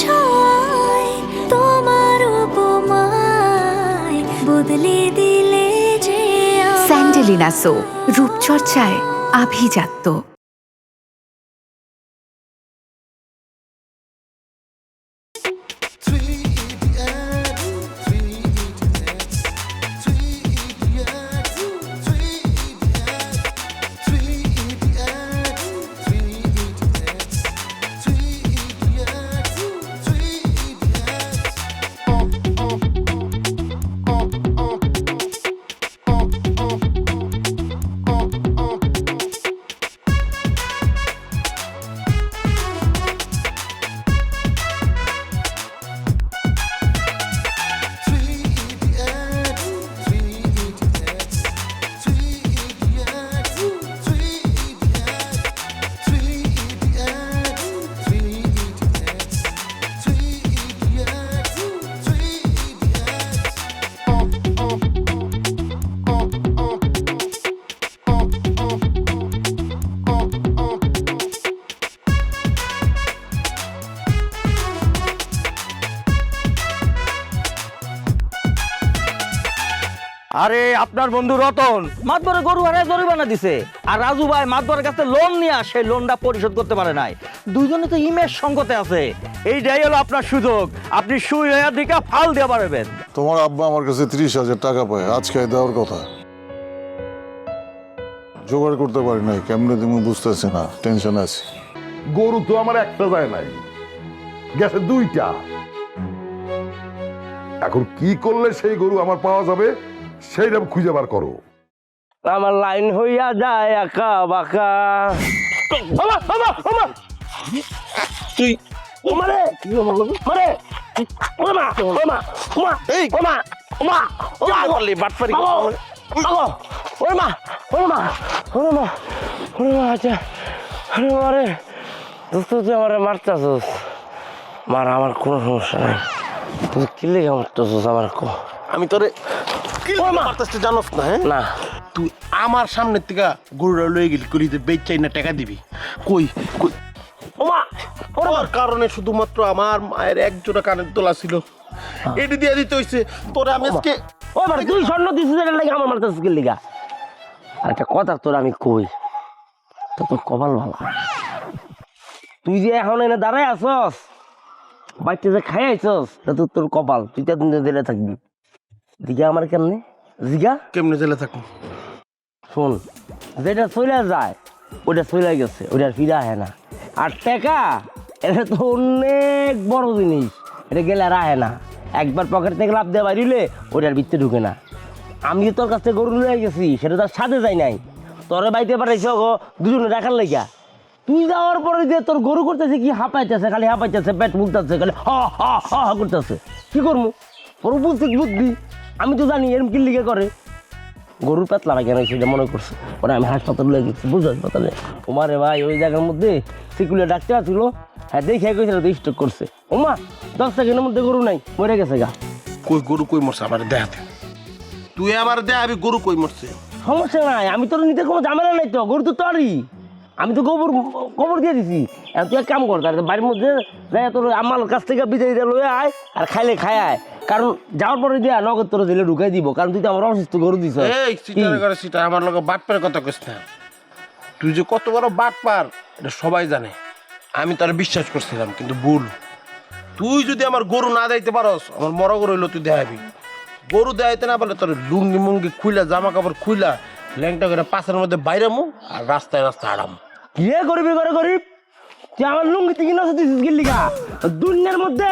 ছোঁয়ায় তোমার বদলে দিলে যে। স্যান্ডেলিনা সো রূপচর্চায় আভিজাত্য আরে আপনার বন্ধু রতন। মাতবরে গরু হারায় জরিমানা দিছে। আর রাজু ভাই মাতবরের কাছে লোন নিয়ে আসে লোনটা পরিশোধ করতে পারে নাই। দুইজনে তো ইমেজ সঙ্গতে আছে। এইটাই হলো আপনার সুযোগ। আপনি সুই হয়ে দিকে ফাল দিয়ে পারবেন তোমার আব্বা আমার কাছে ত্রিশ হাজার টাকা পায় আজকে দেওয়ার কথা। জোগাড় করতে পারি নাই কেমনে তুমি বুঝতেছি না টেনশন আছে। গরু তো আমার একটা যায় নাই গেছে দুইটা। এখন কি করলে সেই গরু আমার পাওয়া যাবে? সেইটা খুঁজে বার করো। আমার লাইন হইয়া যায় একা বাঁকা। ওমা, ওমা, ওমা। তুই ওমারে মারে ওমা ওমা ওমা এই। ওমা ওমা ওমা। বললি বাটপারি ওমা ওমা ওমা ওমা ওমা আচ্ছা। আরে মারে দোস্ত তুই আমারে মারতাছস। মার আমার কোনো সমস্যা নাই। তুই কি লেগে মারতাছস আমার কো? আমি তোরে কি মারতেছি জানোস না হ্যাঁ? না। তুই আমার সামনে থেকে গরুটা লয়ে গেলি করিতে বেচাই না টাকা দিবি। কই কই? ওমা ওর কারণে শুধুমাত্র আমার মায়ের এক জোড়া কানের তোলা ছিল। এটি দিয়ে দিতে হইছে তোরে আমি আজকে ও মানে তুই স্বর্ণ দিছিস এটা লাগে আমার মারতে স্কিল লিগা? আর একটা কথা তোর আমি কই তো তোর কপাল ভালো। তুই যে এখন এনে দাঁড়ায় আসস বাড়িতে যে খাই আইসস তা তোর তোর কপাল তুই তো দিলে থাকবি। দিঘা আমার কেমনে? জিগা? কেমনে জেলে থাকুন শোন যেটা চলে যায় ওটা চলে গেছে ওটা আর ফিরে আহে না। আর টাকা এটা তো অনেক বড় জিনিস এটা গেলে আর আহে না। একবার পকেট থেকে লাভ দেওয়া বাড়িলে ওটার ভিতরে ঢুকে না। আমি যে তোর কাছ থেকে গরু লয়ে গেছি সেটা তার সাথে যাই নাই। তোরে বাইতে পারাইছ গো দুজনে রাখার লাগিয়া তুই যাওয়ার পরে যে তোর গরু করতেছে কি হাঁপাইতেছে খালি হাঁপাইতেছে পেট মুখতেছে খালি হ হ হ হ করতেছে। কি করব ওর বুদ্ধি বুদ্ধি। আমি তো জানি এরম কিল্লিকে করে। গরুর পেতলা ভাই কেন সেটা মনে করছে? পরে আমি হাসপাতালে লয়ে গেছি বুঝো হাসপাতালে? ওমারে ভাই ওই জায়গার মধ্যে সিকুলে ডাক্তার ছিল হ্যাঁ দেখে কইছিল তো স্ট্রোক করছে। ওমা দশ সেকেন্ডের মধ্যে গরু নাই মরে গেছে গা। কই গরু কই মরছে? আমার দেখাতে তুই আমার দেখ আমি গরু কই মরছে? সমস্যা নাই আমি তোর নিতে কোনো ঝামেলা নাই তো গরু তো তোরই। আমি তো গোবর গোবর দিয়ে দিছি। তুই এক কাম কর তার বাড়ির মধ্যে যাই তোর আমার কাছ থেকে দিয়ে লয়ে আয় আর খাইলে খাই আয়। কারণ যাওয়ার পরে দিয়া নগদ তোর দিলে ঢুকাই দিব কারণ তুই তো আমার অসুস্থ গরু দিছ। এই সিটার করে সিটা আমার লগে বাট পার কথা কইস না। তুই যে কত বড় বাট পার এটা সবাই জানে। আমি তার বিশ্বাস করছিলাম কিন্তু ভুল। তুই যদি আমার গরু না দিতে পারস আমার মর গরু হইল তুই দেখাবি। গরু দেখাইতে না বলে তোর লুঙ্গি মুঙ্গি খুইলা জামা কাপড় খুইলা ল্যাংটা করে পাশের মধ্যে বাইরামু আর রাস্তায় রাস্তায় আড়ামু। কে করবি করে গরিব? তুই আমার লুঙ্গি থেকে নষ্ট দিছিস গিল্লিগা দুনিয়ার মধ্যে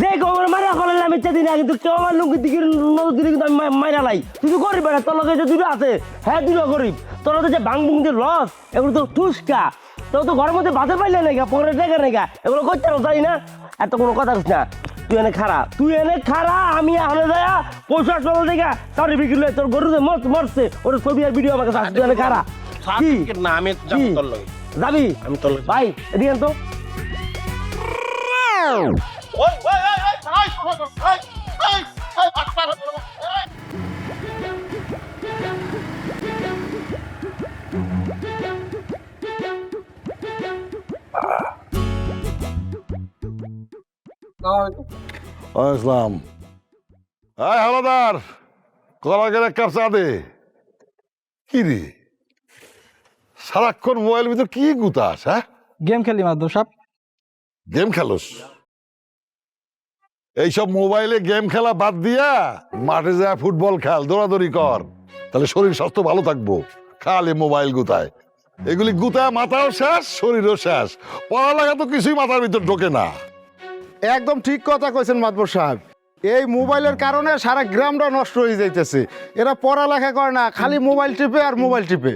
যে গোবর মারা ফেলালে আমি চেদিন না কিন্তু কেউ আমার লুঙ্গি থেকে নজর দিলে কিন্তু আমি মা- মাইরা লাই। তুই গরিব না তোর লগে যে দুটো আছে হ্যাঁ দুটো গরিব। তোর যে বাং বুং যে লস এগুলো তো টুসকা তোর তো ঘরের মধ্যে বাজার পাইলে নাকি পরে টাকা নাকি এগুলো করতে জানি না? এত কোনো কথা না। তুই এনে খারা তুই এনে খারা আমি আনে যায়া পয়সা চলে দেখা সারি বিক্রি তোর গরু মরছে ওর ছবি আর ভিডিও আমাকে তুই এনে খারা কি? না আমি যাব? আমি লগে ভাই এদিকে তো। ইসলাম হালাদার কলা গেলে কাপ চা দে। কি রে? সারাক্ষণ মোবাইল ভিতর কি গুতাস হ্যাঁ? গেম খেলি মাদুর সাহেব গেম খেলোস? এইসব মোবাইলে গেম খেলা বাদ দিয়া মাঠে যা ফুটবল খেল দৌড়াদৌড়ি কর তাহলে শরীর স্বাস্থ্য ভালো থাকব। খালে মোবাইল গুতায়। এগুলি গুতায় মাথাও শেষ শরীরও শেষ। পড়ালেখা তো কিছুই মাথার ভিতর ঢোকে না। একদম ঠিক কথা কইছেন মাতবর সাহেব। এই মোবাইলের কারণে সারা গ্রামটা নষ্ট হয়ে যাইতেছে। এরা পড়ালেখা করে না খালি মোবাইল টিপে আর মোবাইল টিপে।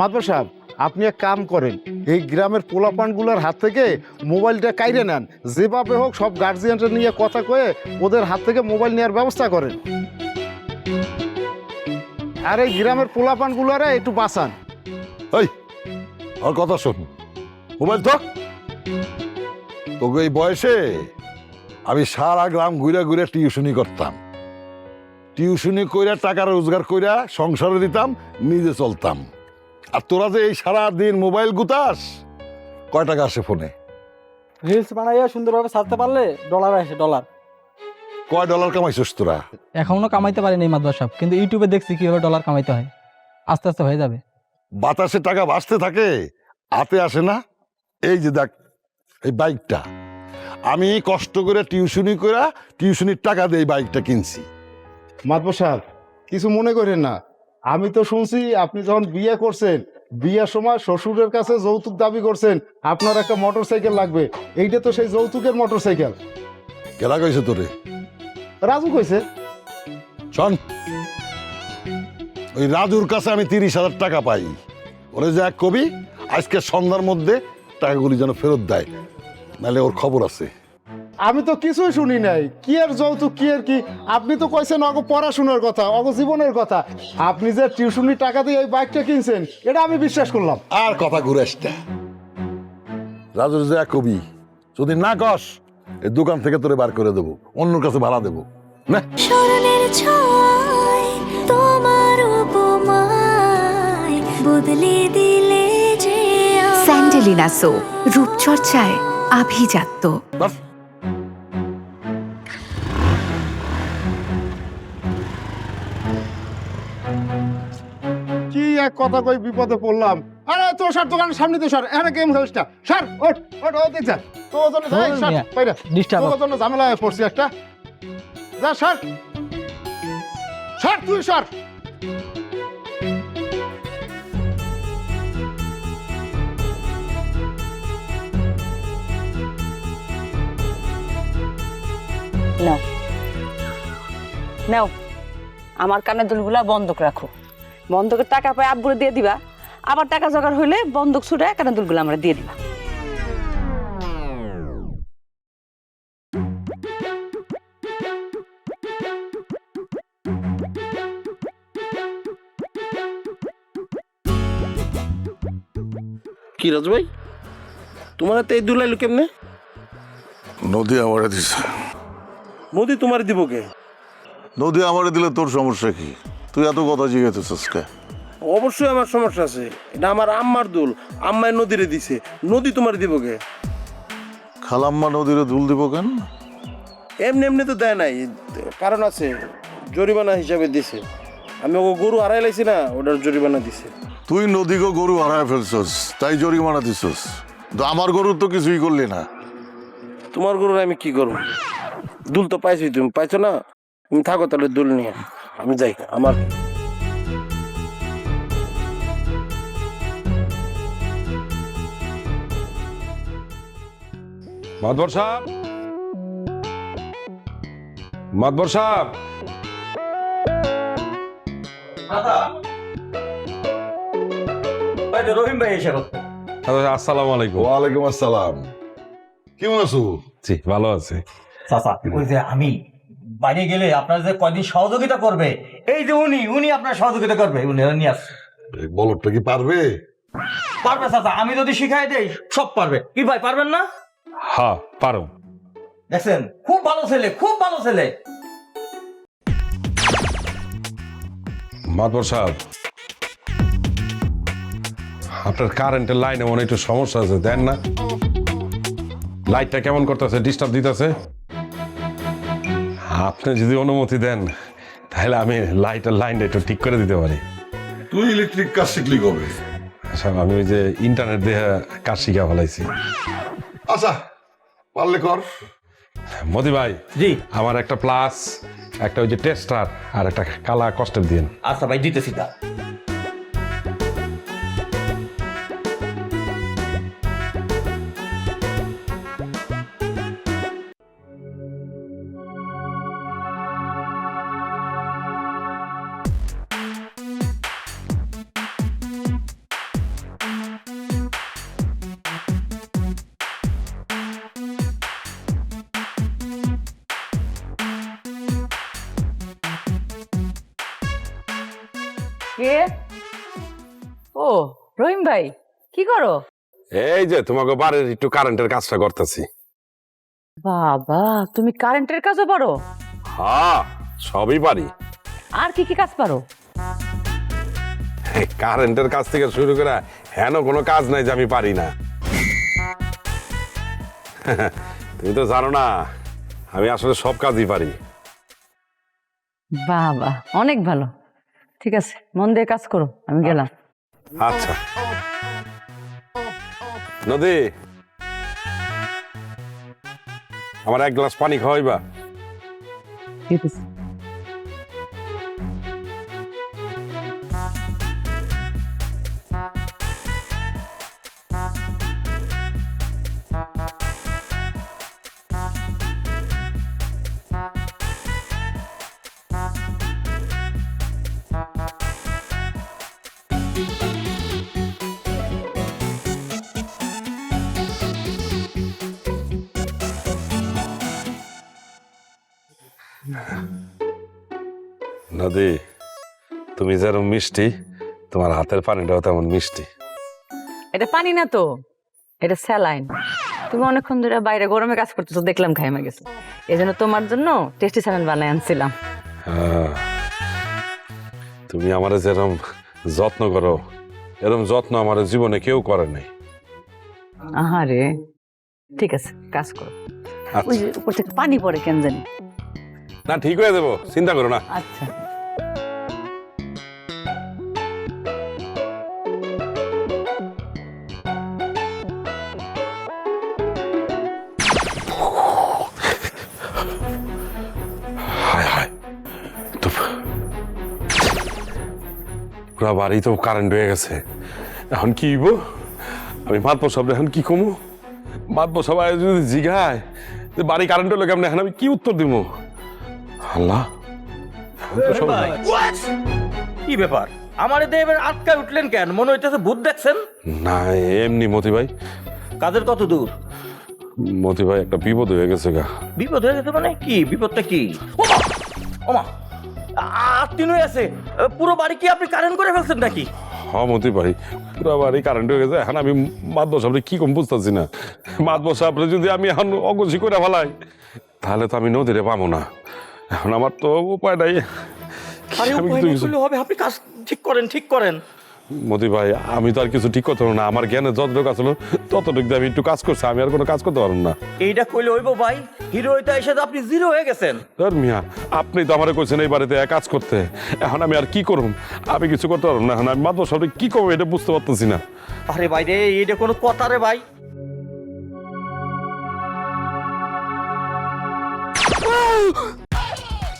মাতবর সাহেব আপনি এক কাম করেন, এই গ্রামের পোলাপানগুলোর হাত থেকে মোবাইলটা কাইরে নেন। যেভাবে হোক সব গার্জিয়ানরা নিয়ে কথা কয়ে ওদের হাত থেকে মোবাইল নেওয়ার ব্যবস্থা করেন। আর এই গ্রামের পোলাপানগুলোরে একটু বাঁচান। এই আর কথা শোন। মোবাইল তো তোকে এই বয়সে আমি সারা গ্রাম ঘুরে ঘুরে টিউশনি করতাম। টিউশনি কইরা টাকা রোজগার কইরা সংসারে দিতাম, নিজে চলতাম। আর তোরা যে এই সারাদিন মোবাইল গুতাস কয় টাকা আসে ফোনে? রিলস বানাইয়া সুন্দরভাবে ছাড়তে পারলে ডলার আসে ডলার কয় ডলার কামাইছিস তোরা? এখনও কামাইতে পারিনি মাদুর সাহেব কিন্তু ইউটিউবে দেখছি কীভাবে ডলার কামাইতে হয়। আস্তে আস্তে হয়ে যাবে। বাতাসে টাকা ভাসতে থাকে হাতে আসে না। এই যে দেখ এই বাইকটা। আমি কষ্ট করে টিউশনি করে টিউশনির টাকা দিয়ে এই বাইকটা কিনছি। মাতবর সাহেব কিছু মনে করেন না। আমি তো শুনছি আপনি যখন বিয়ে করছেন বিয়ের সময় শ্বশুরের কাছে যৌতুক দাবি করছেন আপনার একটা মোটর সাইকেল লাগবে। এইটা তো সেই যৌতুকের মোটর সাইকেল কেনা কইছে তোরে? রাজু কইছে। শোন। ওই রাজুর কাছে আমি তিরিশ হাজার টাকা পাই। ওরে যে এক কবি আজকে সন্ধ্যার মধ্যে টাকাগুলি যেন ফেরত দেয়। নাহলে ওর খবর আছে। আমি তো কিছুই শুনি নাই। কি আর যৌতুক কি আর কি? আপনি তো কইছেন অগ পড়াশোনার কথা অগ জীবনের কথা। আপনি যে টিউশনি টাকা দিয়ে এই বাইকটা কিনছেন এটা আমি বিশ্বাস করলাম। আর কথা ঘুরে আসতে রাজুর যে কবি যদি না কস এই দোকান থেকে তোরে বার করে দেবো অন্যর কাছে ভাড়া দেবো। না। স্মরণের ছয় তোমার উপমায় বদলে দিলে যে। স্যান্ডেলিনা সো রূপচর্চায় আভিজাত্য। বাস কি এক কথা কই বিপদে পড়লাম। আরে তো স্যার দোকানের সামনে তো স্যার এখানে গেম খেলিস না। স্যার ওঠ ওঠ ও দেখছা তো জন্য যাই স্যার বাইরে। disturb তোর জন্য ঝামেলা হয়ে পড়ছি একটা। যা স্যার স্যার তুই স্যার নাও। নাও আমার কানের দুলগুলা বন্ধক রাখো। বন্ধকের টাকা পাই আব্বুরে দিয়ে দিবা। আবার টাকা জোগাড় হইলে বন্ধক ছুটে কানের দুলগুলো আমরা দিয়ে দিবা। কি রাজু ভাই? তোমার হাতে এই দুলাইলো কেমনে? নদী আমারে দিছে। মোদি তোমার দিব কে? নদী আমারে দিলে তোর সমস্যা কি? তুই এত কথা জিজ্ঞেস কে? অবশ্যই আমার সমস্যা আছে। এটা আমার আম্মার দুল। আম্মায় নদীরে দিছে। নদী তোমার দিব কে? খালাম্মা নদীরে দুল দিব কেন? এমনি এমনি তো দেয় নাই। কারণ আছে জরিমানা হিসাবে দিছে। আমি ও গরু হারাই লাইছি না ওটার জরিমানা দিছে। তুই নদীকে গরু হারায় ফেলছস তাই জরিমানা দিছস। তো আমার গরু তো কিছুই করলি না। তোমার গরুর আমি কি করব? দুল তো পাইছি তুমি। পাইছো না? তুমি থাকো তাহলে দুল নিয়ে। আমি যাই আমার মাতবর সাহেব। মাতবর সাহেব। আচ্ছা, আসসালামু আলাইকুম। ওয়ালাইকুম আসসালাম। কেমন আছো? জি ভালো আছে। চাচা ওই যে আমি বাইরে গেলে আপনার যে কয়দিন সহযোগিতা করবে এই যে উনি উনি আপনার সহযোগিতা করবে উনি নিয়ে আসছে। এই বলদটা কি পারবে? পারবে চাচা আমি যদি শিখাই দেই সব পারবে। কি ভাই পারবেন না? হ্যাঁ পারো। দেখছেন খুব ভালো ছেলে খুব ভালো ছেলে। মাতবর সাহেব আপনার কারেন্টের লাইনে মনে একটু সমস্যা আছে দেন না। লাইটটা কেমন করতেছে? ডিস্টার্ব দিতেছে? আপনি যদি অনুমতি দেন তাহলে আমি লাইট আর লাইনটা একটু ঠিক করে দিতে পারি। তুই ইলেকট্রিক কাজ শিখলি কবে? আচ্ছা আমি ওই যে ইন্টারনেট দিয়ে কাজ শিখা ফেলাইছি। আচ্ছা পারলে কর। মোদি ভাই জি। আমার একটা প্লাস একটা ওই যে টেস্টার আর একটা কালা কষ্টের দিন আচ্ছা ভাই দিতেছি তা। কে? ও রহিম ভাই কি করো? এই যে তোমাকে বাড়ির একটু কারেন্টের কাজটা করতেছি। বাবা তুমি কারেন্টের কাজও পারো? হ্যাঁ সবই পারি। আর কি কি কাজ পারো? কারেন্টের কাজ থেকে শুরু করে হেন কোনো কাজ নাই যে আমি পারি না। তুমি তো জানো না আমি আসলে সব কাজই পারি। বাবা অনেক ভালো। ঠিক আছে মন দিয়ে কাজ করো আমি গেলাম। আচ্ছা। নদী আমার এক গ্লাস পানি খাওয়াইবা। দিতেছি। নদী তুমি যেরকম মিষ্টি তোমার হাতের পানিটাও তেমন মিষ্টি। এটা পানি না তো এটা স্যালাইন। তুমি অনেকক্ষণ ধরে বাইরে গরমে কাজ করতেছো দেখলাম খাইমা গেছে। এই জন্য তোমার জন্য টেস্টি স্যালাইন বানাই আনছিলাম। তুমি আমার যেরকম যত্ন করো এরকম যত্ন আমার জীবনে কেউ করে নাই। আহারে ঠিক আছে কাজ করো। ওই আচ্ছা উপর থেকে পানি পড়ে কেন জানি? না ঠিক হয়ে দেবো চিন্তা করো না। আচ্ছা। পুরা বাড়ি তো কারেন্ট হয়ে গেছে। এখন কি হইব? আমি মাতবো সব এখন কি কমু? মাতবো সবাই যদি জিগায় যে বাড়ি কারেন্ট হলো কেমন? এখন আমি কি উত্তর দিব? আল্লাহ। কি ব্যাপার? আমার এতে এবার আটকায় উঠলেন কেন? মনে হইতেছে ভূত দেখছেন? না এমনি মতি ভাই। কাজের কত দূর? মতি ভাই একটা বিপদ হয়ে গেছে গা। বিপদ হয়ে গেছে মানে কি? বিপদটা কি? ওমা! ওমা! আত্মীয় আছে পুরো বাড়ি কি আপনি কারেন্ট করে ফেলছেন নাকি হ্যাঁ মন্ত্রী ভাই পুরো বাড়ি কারেন্ট হয়ে গেছে এখন আমি মাতবো আপনি কি কম বুঝতেছি না মাতবো আপনি যদি আমি এখন অগসি করে ফেলাই তাহলে তো আমি নদীরে পাবো না এখন আমার তো উপায় নাই আরে উপায় হবে আপনি কাজ ঠিক করেন ঠিক করেন মতি ভাই আমি তো আর কিছু ঠিক করতে পারব না। আমার জ্ঞানে যতটুকু আসলো ততটুকু আমি একটু কাজ করছি আমি আর কোনো কাজ করতে পারব না। এইটা কইলে হইব ভাই হিরো এটা এসে তো আপনি জিরো হয়ে গেছেন। ধর মিয়া আপনি তো আমার কইছেন এই বাড়িতে এক কাজ করতে। এখন আমি আর কি করুম? আমি কিছু করতে পারব না। এখন আমি মাতবো সাহেবরে কি করব এটা বুঝতে পারতেছি না। আরে ভাই রে এইটা কোনো কথা রে ভাই।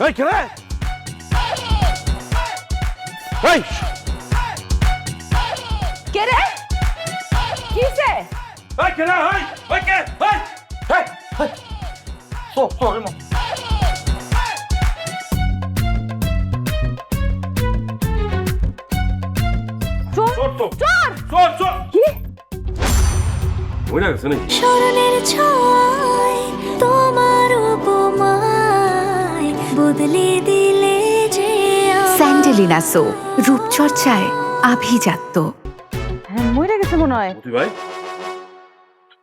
এই খেলে এই! কে রে? কিসে এই খেলে এই ওই কে এই সো সরি মা। চোর তো। চোর! চোর চোর। কি? বুঝা গেছে নাকি? স্মরণের ছয় তোমার উপমায় বদলে দিলে যে। স্যান্ডেলিনা সো রূপচর্চায় আভিজাত্য। গেছে মতি ভাই?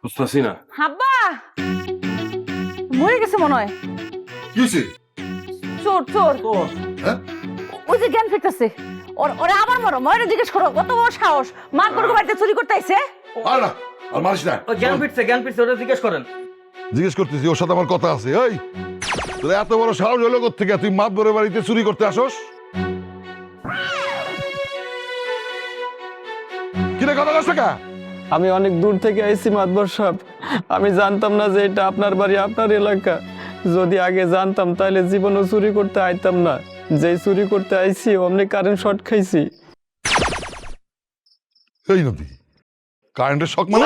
বুঝতেছি না। হাব্বা! মরে গেছে মনে হয়। কি হয়েছে চোর চোর। হ্যাঁ? ওই যে জ্ঞান ফিরতেছে। ওর ওরে আবার মারো। মরে জিজ্ঞেস করো কত বড় সাহস? মার করব বাড়িতে চুরি করতে আইছে আর না আর মারিস না। ও জ্ঞান ফিরছে জ্ঞান ফিরছে ওটা জিজ্ঞেস করেন। জিজ্ঞেস করতেছি ওর সাথে আমার কথা আছে। এই তোর এত বড় সাহস হলো থেকে তুই মাতবরের বাড়িতে চুরি করতে আসোস? কথা টাকা আমি অনেক দূর থেকে আইছি মাতবর সাহেব। আমি জানতাম না যে এটা আপনার বাড়ি আপনার এলাকা। যদি আগে জানতাম তাহলে জীবনও চুরি করতে আইতাম না। যেই চুরি করতে আইছি অমনি কারেন্ট শর্ট খাইছি। এই নদী কারেন্টের শখ মানে?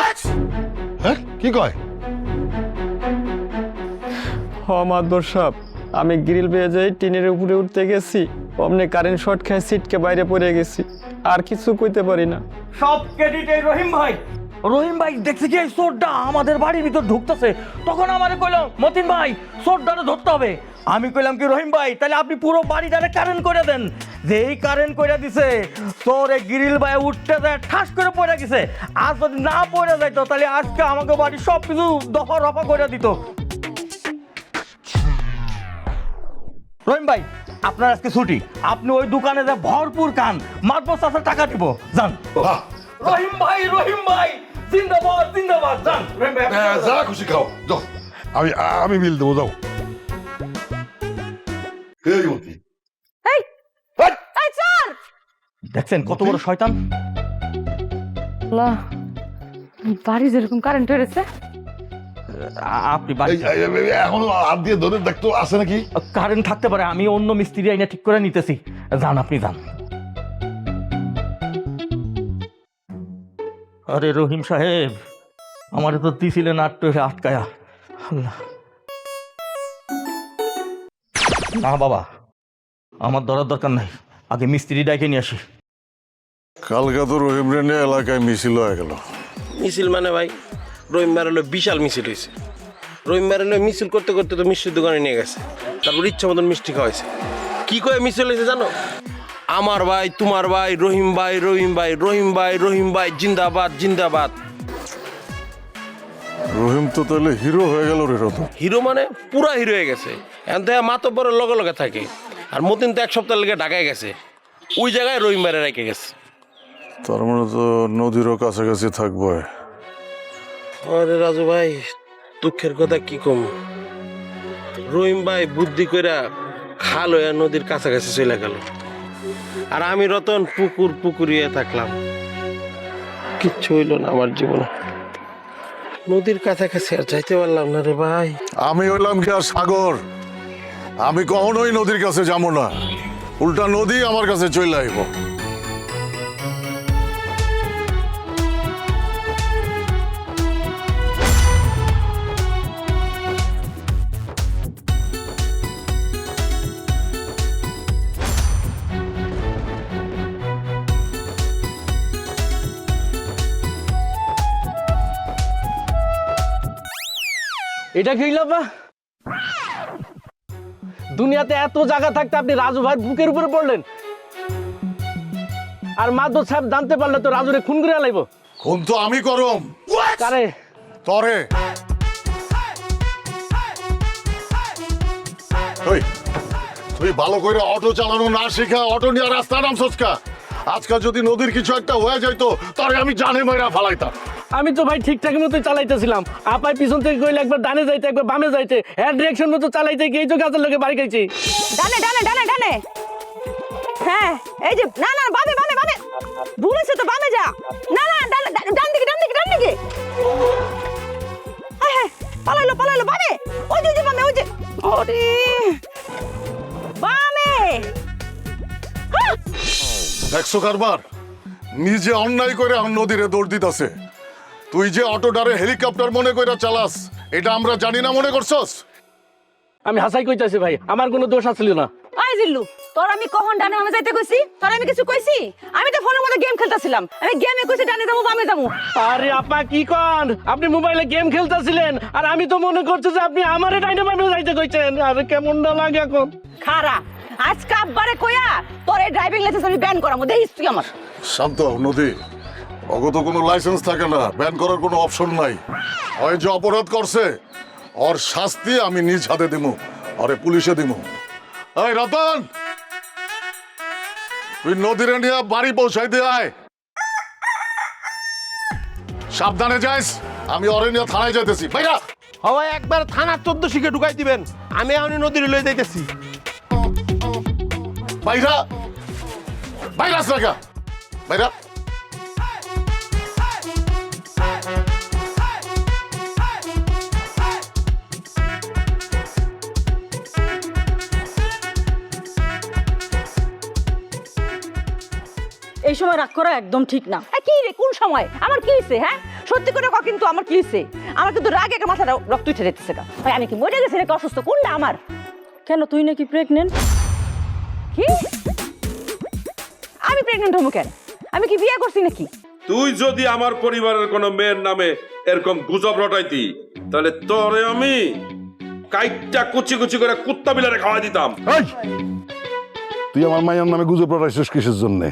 হ্যাঁ কি কয়? হ মাতবর সাহেব আমি গ্রিল বেয়ে যাই টিনের উপরে উঠতে গেছি। অমনি কারেন্ট শর্ট খাই সিটকে বাইরে পড়ে গেছি। আর কিছু কইতে পারি না। সব ক্রেডিট এই রহিম ভাই। রহিম ভাই, দেখছি কি এই চোরটা আমাদের বাড়ির ভিতর ঢুকতেছে। তখন আমারে কইলাম মতিন ভাই চোরটারে ধরতে হবে। আমি কইলাম কি, রহিম ভাই, তাহলে আপনি পুরো বাড়িটারে কারেন্ট করে দেন। যেই কারেন্ট করে দিছে চোরে গ্রিল ভাই উঠতে যায়, ঠাস করে পড়ে গেছে। আর যদি না পড়ে যাইতো, তাহলে আজকে আমাকে বাড়ি সব কিছু দফা রফা করে দিত। রহিম ভাই আপনার আজকে ছুটি। আপনি ওই দোকানে যা ভরপুর কান মাতবর চাষের টাকা দিব। যান। রহিম ভাই রহিম ভাই জিন্দাবাদ জিন্দাবাদ। যান রহিম ভাই হ্যাঁ, যা খুশি খাও। যাও। আমি আমি বিল দেবো যাও। এই মতি এই এই চোর দেখছেন কত বড় শয়তান? বাড়ি যেরকম কারেন্ট হয়েছে আপনি বাড়ি এখনও হাত দিয়ে ধরে দেখতো আছে নাকি? কারেন্ট থাকতে পারে আমি অন্য মিস্ত্রি আইনা ঠিক করে নিতেছি। যান আপনি যান। আরে রহিম সাহেব আমারে তো দিছিলেন আটটো আটকায়া। না বাবা আমার ধরার দরকার নাই। আগে মিস্ত্রি ডাইকে নিয়ে আসি। কালকা তো রহিম রেনে এলাকায় মিছিল হয়ে গেল। মিছিল মানে ভাই? রহিমবার হলো বিশাল মিছিল হয়েছে। রহিমবার হলো মিছিল করতে করতে তো মিষ্টির দোকানে নিয়ে গেছে। তারপর ইচ্ছা মতন মিষ্টি খাওয়াইছে। কি কয়ে মিছিল হয়েছে জানো? আমার ভাই তোমার ভাই রহিম ভাই রহিম ভাই রহিম ভাই রহিম ভাই জিন্দাবাদ জিন্দাবাদ। রহিম তো তাহলে হিরো হয়ে গেল রে রত হিরো মানে পুরা হিরো হয়ে গেছে। এখন থেকে মাতব্বরের লগে লগে থাকে। আর মতিন তো এক সপ্তাহ লেগে ঢাকায় গেছে। ওই জায়গায় রহিমবারে রেখে গেছে। তার মানে তো নদীরও কাছাকাছি থাকব আরে রাজু ভাই, দুঃখের কথা কি কম? রহিম ভাই বুদ্ধি কইরা খাল হইয়া নদীর কাছাকাছি চলে গেল। আর আমি রতন পুকুর পুকুরিয়ে থাকলাম। কিচ্ছু হইল না আমার জীবনে। নদীর কাছাকাছি আর যাইতে পারলাম না রে ভাই। আমি হইলাম কি আর সাগর? আমি কখনোই নদীর কাছে যাব না। উল্টা নদী আমার কাছে চলে আইব। এটা কি বা দুনিয়াতে এত জায়গা থাকতে আপনি রাজু ভাই বুকের উপরে পড়লেন। আর মাদর সাহেব জানতে পারলে তো রাজুরে খুন করে লাইব। খুন তো আমি করম। কারে? তরে। ওই তুই ভালো করে অটো চালানো না শেখা অটো নিয়ে রাস্তা নাম সচকা আজকাল যদি নদীর কিছু একটা হয়ে যাইতো তবে আমি জানে মাইরা ফালাইতাম। আমি তো ভাই ঠিকঠাক মতো চালাইতেছিলাম। আপাই পিছন থেকে কইলে একবার ডানে যাইতে একবার বামে যাইতে হ্যাঁ ডিরেকশন মতো চালাইতে গিয়ে তো গাছের লোকে বাড়ি গেছি ডানে ডানে ডানে ডানে। হ্যাঁ এই যে না না বামে বামে বামে। ভুলেছে তো বামে যা। না না ডান- ডান ডান দিকে ডান দিকে ডান দিকে। পালাইলো পালাইলো বামে। ওই যে বামে ওই যে। ওরে। বামে। দেখছ কারবার? নিজে অন্যায় করে নদীরে দৌড় দিতেছে। তুই যে অটো অটোটারে হেলিকপ্টার মনে করে চালাস এটা আমরা জানি না মনে করছস? আমি হাসাই কইতাছি ভাই আমার কোনো দোষ আসছিল না। আই জিল্লু তোর আমি কখন ডানে বামে যাইতে কইছি? তোর আমি কিছু কইছি? আমি তো ফোনের মধ্যে গেম খেলতেছিলাম। আমি গেমে কইছি ডানে যাব বামে যাব। আরে আপা কি কন? আপনি মোবাইলে গেম খেলতাছিলেন আর আমি তো মনে করছি যে আপনি আমারে ডাইনে বামে যাইতে কইছেন। আরে কেমন না লাগে এখন? খারা আজকে আব্বারে কইয়া তোর এই ড্রাইভিং লাইসেন্স আমি ব্যান করাবো দেখিস তুই আমার। শান্ত নদী। অগত কোনো লাইসেন্স থাকে না ব্যান করার কোনো অপশন নাই। হয় যে অপরাধ করছে ওর শাস্তি আমি নিজ হাতে দিমু আরে পুলিশে দিমু। এই রতন! তুই নদীরে নিয়ে বাড়ি পৌঁছাই দিয়ে আয়। সাবধানে যাইস আমি অরণ্য থানায় যেতেছি ভাইরা হওয়া একবার থানার চোদ্দ শিখে ঢুকাই দিবেন আমি আমি নদীর লয়ে যাইতেছি। বাইরা! বাইরা আসলাকা বাইরা! এই সময় রাগ করা একদম ঠিক না। কি রে কোন সময়? আমার কি হয়েছে হ্যাঁ? সত্যি করে ক কিন্তু আমার কি হয়েছে আমার কিন্তু রাগে একটা মাথা রক্ত উঠে যেতেছে গা। ভাই আমি কি মরে গেছি নাকি অসুস্থ? কোনটা আমার? কেন তুই নাকি প্রেগনেন্ট কি? আমি প্রেগনেন্ট হব কেন? আমি কি বিয়ে করছি নাকি? তুই যদি আমার পরিবারের কোনো মেয়ের নামে এরকম গুজব রটাইতি তাহলে তোরে আমি কাইটটা কুচি কুচি করে কুত্তা বিলারে খাওয়া দিতাম। তুই আমার মায়ের নামে গুজব রটাইছিস কিসের জন্যে?